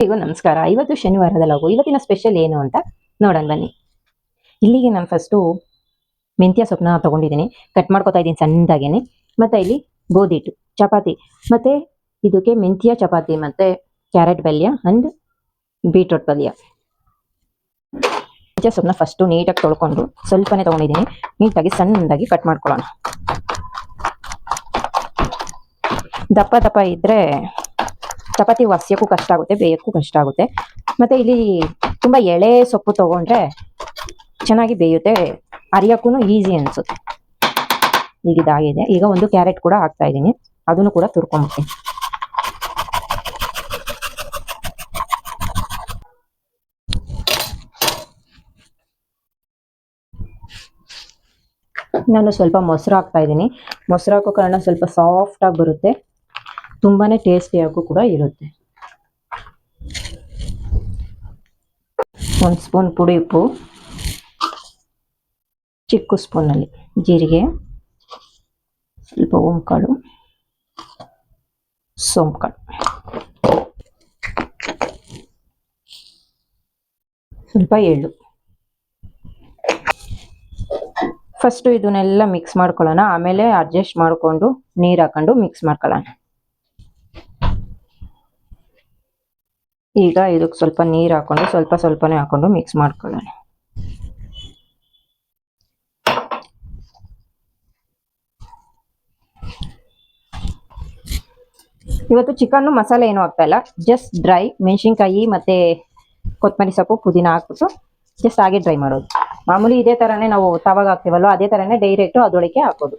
ಎಲ್ಲರಿಗೂ ನಮಸ್ಕಾರ. ಇವತ್ತು ಶನಿವಾರದ ಲಘು, ಇವತ್ತಿನ ಸ್ಪೆಷಲ್ ಏನು ಅಂತ ನೋಡೋಣ ಬನ್ನಿ. ಇಲ್ಲಿಗೆ ನಾನು ಫಸ್ಟು ಮೆಂತ್ಯ ಸೊಪ್ಪನ್ನ ತೊಗೊಂಡಿದ್ದೀನಿ. ಕಟ್ ಮಾಡ್ಕೊತಾ ಇದ್ದೀನಿ ಸಣ್ಣದಾಗೇನೆ. ಮತ್ತೆ ಇಲ್ಲಿ ಗೋಧಿ ಹಿಟ್ಟು ಚಪಾತಿ. ಮತ್ತೆ ಇದಕ್ಕೆ ಮೆಂತ್ಯ ಚಪಾತಿ ಮತ್ತೆ ಕ್ಯಾರೆಟ್ ಪಲ್ಯ ಅಂಡ್ ಬೀಟ್ರೂಟ್ ಪಲ್ಯ. ಮೆಂತ್ಯ ಸೊಪ್ಪನ್ನ ಫಸ್ಟು ನೀಟಾಗಿ ತೊಳ್ಕೊಂಡು ಸ್ವಲ್ಪನೇ ತೊಗೊಂಡಿದ್ದೀನಿ. ನೀಟಾಗಿ ಸಣ್ಣದಾಗಿ ಕಟ್ ಮಾಡ್ಕೊಳ್ಳೋಣ. ದಪ್ಪ ದಪ್ಪ ಇದ್ರೆ ಚಪಾತಿ ಒಸಿಯೋಕ್ಕೂ ಕಷ್ಟ ಆಗುತ್ತೆ, ಬೇಯೋಕ್ಕೂ ಕಷ್ಟ ಆಗುತ್ತೆ. ಮತ್ತೆ ಇಲ್ಲಿ ತುಂಬಾ ಎಳೆ ಸೊಪ್ಪು ತಗೊಂಡ್ರೆ ಚೆನ್ನಾಗಿ ಬೇಯುತ್ತೆ. ಅರಿಯೋಕ್ಕೂ ಈಸಿ ಅನ್ಸುತ್ತೆ. ಈಗ ಇದಾಗಿದೆ. ಈಗ ಒಂದು ಕ್ಯಾರೆಟ್ ಕೂಡ ಹಾಕ್ತಾ ಇದ್ದೀನಿ. ಅದನ್ನು ಕೂಡ ತುರ್ಕೊಂಬಿಡ್ತೀನಿ ನಾನು ಸ್ವಲ್ಪ ಮೊಸರು ಹಾಕ್ತಾ ಇದ್ದೀನಿ. ಮೊಸರು ಹಾಕೋ ಕಾರಣ ಸ್ವಲ್ಪ ಸಾಫ್ಟ್ ಆಗಿ ಬರುತ್ತೆ. ತುಂಬಾನೇ ಟೇಸ್ಟಿಯಾಗೂ ಕೂಡ ಇರುತ್ತೆ. ಒಂದು ಸ್ಪೂನ್ ಪುಡಿ ಉಪ್ಪು. ಚಿಕ್ಕ ಸ್ಪೂನಲ್ಲಿ ಜೀರಿಗೆ. ಸ್ವಲ್ಪ ಓಂಕಾಳು ಸೋಂಕಾಳು ಸ್ವಲ್ಪ ಎಳ್ಳು. ಫಸ್ಟು ಇದನ್ನೆಲ್ಲ ಮಿಕ್ಸ್ ಮಾಡ್ಕೊಳ್ಳೋಣ. ಆಮೇಲೆ ಅಡ್ಜಸ್ಟ್ ಮಾಡಿಕೊಂಡು ನೀರು ಹಾಕೊಂಡು ಮಿಕ್ಸ್ ಮಾಡ್ಕೊಳ್ಳೋಣ. ಈಗ ಇದಕ್ಕೆ ಸ್ವಲ್ಪ ನೀರು ಹಾಕೊಂಡು, ಸ್ವಲ್ಪ ಸ್ವಲ್ಪನೇ ಹಾಕೊಂಡು ಮಿಕ್ಸ್ ಮಾಡ್ಕೊಳ್ಳೋಣ. ಇವತ್ತು ಚಿಕನ್ ಮಸಾಲೆ ಏನು ಹಾಕ್ತಾ ಇಲ್ಲ. ಜಸ್ಟ್ ಡ್ರೈ ಮೆಣಸಿನ್ಕಾಯಿ ಮತ್ತೆ ಕೊತ್ತಂಬರಿ ಸೊಪ್ಪು, ಪುದೀನ ಹಾಕ್ಬಿಟ್ಟು ಜಸ್ಟ್ ಹಾಗೆ ಡ್ರೈ ಮಾಡೋದು. ಮಾಮೂಲಿ ಇದೇ ತರನೇ ನಾವು ತವಾಗ ಹಾಕ್ತೀವಲ್ವ, ಅದೇ ತರನೇ ಡೈರೆಕ್ಟ್ ಅದೊಳಕ್ಕೆ ಹಾಕೋದು.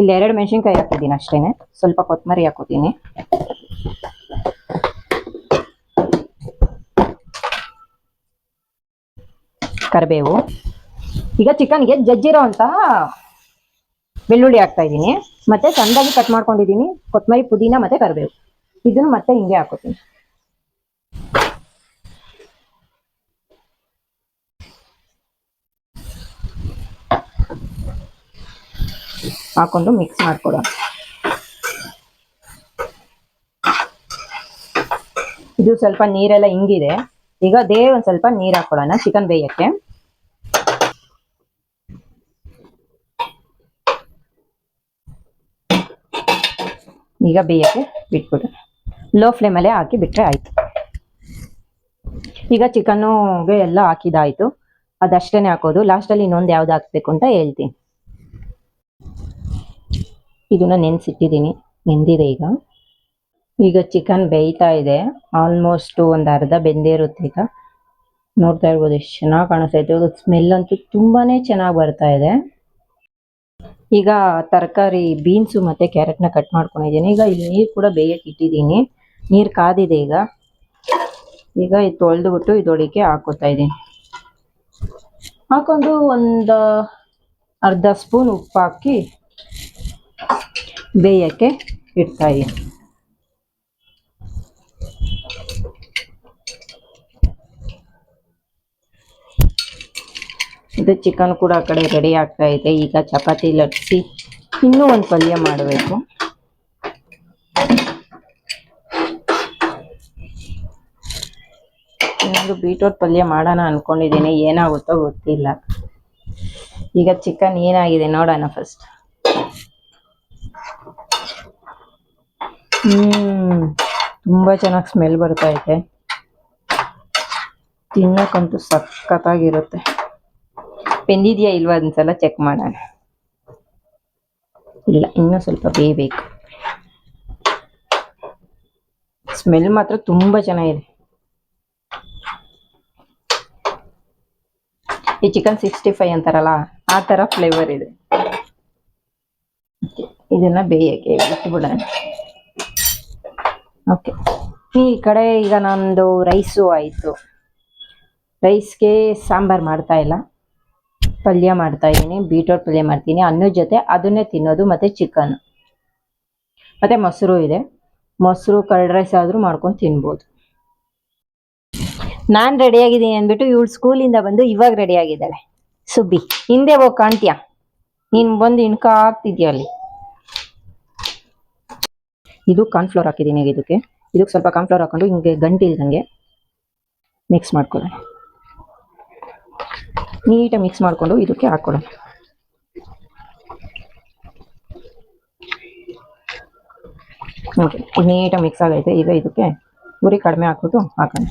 ಇಲ್ಲಿ ಎರಡು ಮೆಣಸಿನ್ಕಾಯಿ ಹಾಕಿದ್ದೀನಿ ಅಷ್ಟೇನೆ. ಸ್ವಲ್ಪ ಕೊತ್ತಂಬರಿ ಹಾಕೋತೀನಿ. ಕರಿಬೇವು. ಈಗ ಚಿಕನ್ಗೆ ಜಜ್ಜಿರೋ ಅಂತ ಬೆಳ್ಳುಳ್ಳಿ ಹಾಕ್ತಾ ಇದ್ದೀನಿ. ಮತ್ತೆ ಚಂದಾಗಿ ಕಟ್ ಮಾಡ್ಕೊಂಡಿದ್ದೀನಿ. ಕೊತ್ತಂಬರಿ ಪುದೀನ ಮತ್ತೆ ಕರಿಬೇವು. ಇದನ್ನು ಮತ್ತೆ ಹಿಂಗೆ ಹಾಕೋತೀನಿ. ಹಾಕೊಂಡು ಮಿಕ್ಸ್ ಮಾಡ್ಕೊಡೋಣ. ಇದು ಸ್ವಲ್ಪ ನೀರೆಲ್ಲ ಹಿಂಗಿದೆ ಈಗ ಅದೇ ಒಂದ್ ಸ್ವಲ್ಪ ನೀರ್ ಹಾಕೊಳ್ಳೋಣ ಚಿಕನ್ ಬೇಯಕ್ಕೆ. ಈಗ ಬೇಯಕ್ಕೆ ಬಿಟ್ಬಿಡು. ಲೋ ಫ್ಲೇಮಲ್ಲೇ ಹಾಕಿ ಬಿಟ್ರೆ ಆಯ್ತು. ಈಗ ಚಿಕನ್ನುಗೆ ಎಲ್ಲ ಹಾಕಿದಾಯ್ತು. ಅದಷ್ಟೇನೆ ಹಾಕೋದು. ಲಾಸ್ಟಲ್ಲಿ ಇನ್ನೊಂದು ಯಾವ್ದು ಹಾಕ್ಬೇಕು ಅಂತ ಹೇಳ್ತೀನಿ. ಇದನ್ನ ನೆನ್ಸಿಟ್ಟಿದ್ದೀನಿ. ನೆಂದಿದೆ ಈಗ. ಈಗ ಚಿಕನ್ ಬೇಯ್ತಾ ಇದೆ. ಆಲ್ಮೋಸ್ಟ್ ಒಂದು ಅರ್ಧ ಬೆಂದಿರುತ್ತೆ ಈಗ. ನೋಡ್ತಾ ಇರ್ಬೋದು ಎಷ್ಟು ಚೆನ್ನಾಗಿ ಕಾಣಿಸ್ತೈತೆ ಸ್ಮೆಲ್ ಅಂತೂ ತುಂಬಾನೇ ಚೆನ್ನಾಗಿ ಬರ್ತಾ ಇದೆ. ಈಗ ತರಕಾರಿ ಬೀನ್ಸು ಮತ್ತೆ ಕ್ಯಾರೆಟ್ನ ಕಟ್ ಮಾಡ್ಕೊಂಡಿದ್ದೀನಿ. ಈಗ ಇಲ್ಲಿ ನೀರು ಕೂಡ ಬೇಯಕ್ಕೆ ಇಟ್ಟಿದ್ದೀನಿ. ನೀರು ಕಾದಿದೆ ಈಗ. ಈಗ ಇದು ತೊಳೆದುಬಿಟ್ಟು ಇದೊಳಿಕೆ ಹಾಕೋತಾ ಇದ್ದೀನಿ. ಹಾಕೊಂಡು ಒಂದು ಅರ್ಧ ಸ್ಪೂನ್ ಉಪ್ಪು ಹಾಕಿ ಬೇಯಕ್ಕೆ ಇಡ್ತಾ ಇದ್ದೀನಿ. ಇದು ಚಿಕನ್ ಕೂಡ ಆ ಕಡೆ ರೆಡಿ ಆಗ್ತಾ ಇದೆ. ಈಗ ಚಪಾತಿ ಲಟ್ಸಿ ಇನ್ನೂ ಒಂದು ಪಲ್ಯ ಮಾಡಬೇಕು. ಇನ್ನೊಂದು ಬೀಟ್ರೋಟ್ ಪಲ್ಯ ಮಾಡೋಣ ಅನ್ಕೊಂಡಿದ್ದೀನಿ. ಏನಾಗುತ್ತೋ ಗೊತ್ತಿಲ್ಲ. ಈಗ ಚಿಕನ್ ಏನಾಗಿದೆ ನೋಡೋಣ ಫಸ್ಟ್ ಹ್ಮ್, ತುಂಬಾ ಚೆನ್ನಾಗಿ ಸ್ಮೆಲ್ ಬರ್ತಾ ಇದೆ. ತಿನ್ನಕ್ಕಂತೂ ಸಖತ್ತಾಗಿರುತ್ತೆ. ಬೆಂದಿದ್ಯಾ ಇಲ್ವಾ ಒಂದ್ಸಲ ಚೆಕ್ ಮಾಡೋಣ. ಇಲ್ಲ, ಇನ್ನೂ ಸ್ವಲ್ಪ ಬೇಯಬೇಕು. ಸ್ಮೆಲ್ ಮಾತ್ರ ತುಂಬಾ ಚೆನ್ನಾಗಿದೆ. ಈ ಚಿಕನ್ ಸಿಕ್ಸ್ಟಿ ಫೈವ್ ಅಂತಾರಲ್ಲ, ಆ ತರ ಫ್ಲೇವರ್ ಇದೆ. ಇದನ್ನು ಬೇಯಕ್ಕೆ ಇಟ್ಬಿಡೋಣ ಓಕೆ ಈ ಕಡೆ ಈಗ ನಂದು ರೈಸು ಆಯಿತು. ರೈಸ್ಗೆ ಸಾಂಬಾರ್ ಮಾಡ್ತಾ ಇಲ್ಲ. ಪಲ್ಯ ಮಾಡ್ತಾ ಇದ್ದೀನಿ ಬೀಟ್ರೋಟ್ ಪಲ್ಯ ಮಾಡ್ತೀನಿ. ಅನ್ನದ ಜೊತೆ ಅದನ್ನೇ ತಿನ್ನೋದು ಮತ್ತೆ ಚಿಕನ್ ಮತ್ತೆ ಮೊಸರು ಇದೆ. ಮೊಸರು, ಕರ್ಡ್ ರೈಸ್ ಆದರೂ ಮಾಡ್ಕೊಂಡು ತಿನ್ಬೋದು. ನಾನು ರೆಡಿ ಆಗಿದ್ದೀನಿ ಅಂದ್ಬಿಟ್ಟು ಇವಳು ಸ್ಕೂಲಿಂದ ಬಂದು ಇವಾಗ ರೆಡಿ ಆಗಿದ್ದಾಳೆ. ಸುಬ್ಬಿ, ಹಿಂದೆ ಹೋಗಿ ಕಾಣ್ತೀಯ? ನೀನು ಬಂದು ಇನ್ಕ ಆಗ್ತಿದ್ಯಾ ಅಲ್ಲಿ? ಇದು ಕಾರ್ನ್ಫ್ಲೋರ್ ಹಾಕಿದ್ದೀನಿ ಇದಕ್ಕೆ. ಇದಕ್ಕೆ ಸ್ವಲ್ಪ ಕಾನ್ಫ್ಲವರ್ ಹಾಕೊಂಡು ಹಿಂಗೆ ಗಂಟಿಲ್ದಂಗೆ ಮಿಕ್ಸ್ ಮಾಡ್ಕೊಳ್ಳೋಣ. ನೀಟಾಗಿ ಮಿಕ್ಸ್ ಮಾಡಿಕೊಂಡು ಇದಕ್ಕೆ ಹಾಕ್ಕೊಳ್ಳೋಣ ನೋಡಿ ನೀಟಾಗಿ ಮಿಕ್ಸ್ ಆಗೈತೆ. ಈಗ ಇದಕ್ಕೆ ಉರಿ ಕಡಿಮೆ ಹಾಕ್ಬಿಟ್ಟು ಹಾಕೋಣ.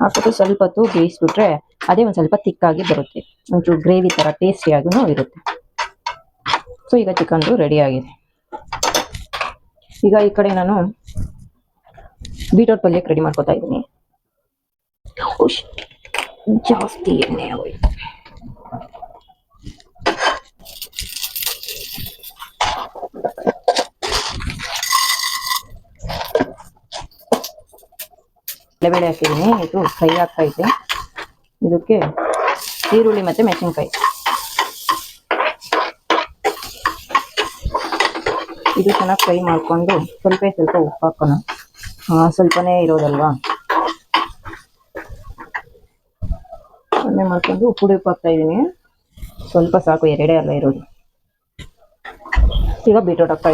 ಹಾಕ್ಬಿಟ್ಟು ಸ್ವಲ್ಪ ಹೊತ್ತು ಬೇಯಿಸ್ಬಿಟ್ರೆ ಅದೇ ಒಂದು ಸ್ವಲ್ಪ ತಿಕ್ಕಾಗಿ ಬರುತ್ತೆ. ಒಂಚೂರು ಗ್ರೇವಿ ಥರ ಟೇಸ್ಟಿಯಾಗೂ ಇರುತ್ತೆ. ಸೊ ಈಗ ಚಿಕನ್ದು ರೆಡಿ ಆಗಿದೆ. ಈಗ ಈ ಕಡೆ ನಾನು ಬೀಟ್ರೋಟ್ ಪಲ್ಯಕ್ಕೆ ರೆಡಿ ಮಾಡ್ಕೊತಾ ಇದ್ದೀನಿ. ಜಾಸ್ತಿ ಎಣ್ಣೆ ಆಗೋಯ್ತು ಕಡಲೆಬೇಳೆ ಹಾಕಿದ್ದೀನಿ. ಇದು ಫ್ರೈ ಇದೆ. ಇದಕ್ಕೆ ಈರುಳ್ಳಿ ಮತ್ತು ಮೆಣಸಿನ್ಕಾಯಿ. ಇದು ಚೆನ್ನಾಗಿ ಫ್ರೈ ಮಾಡಿಕೊಂಡು ಸ್ವಲ್ಪ ಸ್ವಲ್ಪ ಉಪ್ಪು ಹಾಕೋಣ. ಸ್ವಲ್ಪನೇ ಇರೋದಲ್ವಾ? ಕಡಿಮೆ ಮಾಡ್ಕೊಂಡು ಉಪ್ಪು ಹಾಕ್ತಾ ಇದ್ದೀನಿ. ಸ್ವಲ್ಪ ಸಾಕು, ಎರಡೇ ಅಲ್ಲ ಇರೋದು ಈಗ ಬೀಟ್ರೋಟ್ ಹಾಕ್ತಾ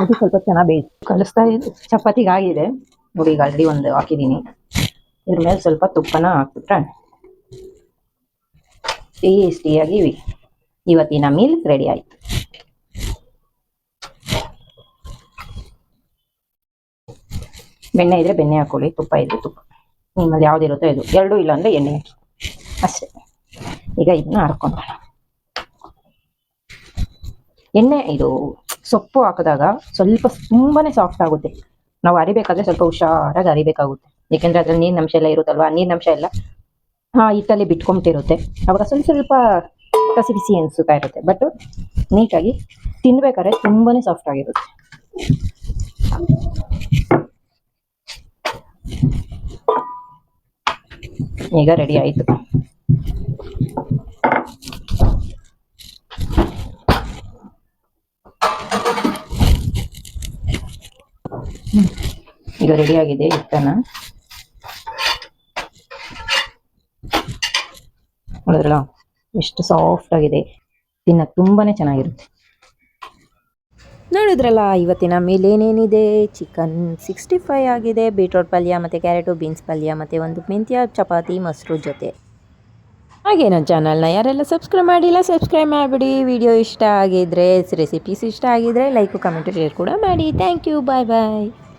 ಅದು ಸ್ವಲ್ಪ ಚೆನ್ನಾಗಿ ಬೇಯಿಸಿ ಕಲಿಸ್ತಾ ಚಪಾತಿಗೆ ಆಗಿದೆ. ನೋಡಿ, ಈಗ ಆಲ್ರೆಡಿ ಒಂದು ಹಾಕಿದ್ದೀನಿ. ಇದ್ರ ಮೇಲೆ ಸ್ವಲ್ಪ ತುಪ್ಪನ ಹಾಕ್ಬಿಟ್ರೆ ಟೇಸ್ಟಿಯಾಗಿ ಇವತ್ತಿನ ಮೀಲ್ ರೆಡಿ ಆಯ್ತು. ಬೆಣ್ಣೆ ಇದ್ರೆ ಬೆಣ್ಣೆ ಹಾಕೊಳ್ಳಿ, ತುಪ್ಪ ಇದ್ರೆ ತುಪ್ಪ. ನಿಮ್ಮಲ್ಲಿ ಯಾವ್ದಿರುತ್ತೋ ಇದು. ಎರಡೂ ಇಲ್ಲ ಅಂದ್ರೆ ಎಣ್ಣೆ ಹಾಕಿ. ಅಷ್ಟೇ. ಈಗ ಇದನ್ನ ಹರ್ಕೊಂಬೋಣ ಎಣ್ಣೆ, ಇದು ಸೊಪ್ಪು ಹಾಕಿದಾಗ ಸ್ವಲ್ಪ ತುಂಬಾನೇ ಸಾಫ್ಟ್ ಆಗುತ್ತೆ. ನಾವು ಅರಿಬೇಕಾದ್ರೆ ಸ್ವಲ್ಪ ಹುಷಾರಾಗಿ ಅರಿಬೇಕಾಗುತ್ತೆ. ಏಕೆಂದ್ರೆ ಅದ್ರಲ್ಲಿ ನೀರಿನಂಶ ಎಲ್ಲ ಇರುತ್ತಲ್ವಾ? ನೀರಿನಂಶ ಎಲ್ಲ ಹಾ ಹಿಟ್ಟಲ್ಲಿ ಬಿಟ್ಕೊಂಬಿಟ್ಟಿರುತ್ತೆ ಅವಾಗ ಸ್ವಲ್ಪ ಸ್ವಲ್ಪ ಕಸಿ ಬಿಸಿ ಅನ್ಸುತ್ತಾ ಇರುತ್ತೆ. ಬಟ್ ನೀಟಾಗಿ ತಿನ್ಬೇಕಾದ್ರೆ ತುಂಬಾನೇ ಸಾಫ್ಟ್ ಆಗಿರುತ್ತೆ. ಈಗ ರೆಡಿ ಆಯ್ತು. ಈಗ ರೆಡಿ ಆಗಿದೆ ಹಿಟ್ಟನ್ನ. ನೋಡಿದ್ರಲ್ಲ ಎಷ್ಟು ಸಾಫ್ಟ್ ಆಗಿದೆ. ತಿನ್ನಕ್ಕೆ ತುಂಬಾನೇ ಚೆನ್ನಾಗಿರುತ್ತೆ. ನೋಡಿದ್ರಲ್ಲ, ಇವತ್ತಿನ ಮೇಲೆ ಏನೇನಿದೆ? ಚಿಕನ್ ಸಿಕ್ಸ್ಟಿ ಫೈ ಆಗಿದೆ ಬೀಟ್ರೋಟ್ ಪಲ್ಯ ಮತ್ತು ಕ್ಯಾರೆಟು ಬೀನ್ಸ್ ಪಲ್ಯ ಮತ್ತು ಒಂದು ಮೆಂತ್ಯ, ಚಪಾತಿ, ಮೊಸರು ಜೊತೆ. ಹಾಗೆ ನನ್ನ ಚಾನಲ್ನ ಯಾರೆಲ್ಲ ಸಬ್ಸ್ಕ್ರೈಬ್ ಮಾಡಿಲ್ಲ ಸಬ್ಸ್ಕ್ರೈಬ್ ಮಾಡಿಬಿಡಿ. ವಿಡಿಯೋ ಇಷ್ಟ ಆಗಿದ್ರೆ ರೆಸಿಪೀಸ್ ಇಷ್ಟ ಆಗಿದ್ರೆ ಲೈಕು ಕಮೆಂಟು ಶೇರ್ ಕೂಡ ಮಾಡಿ. Thank you bye bye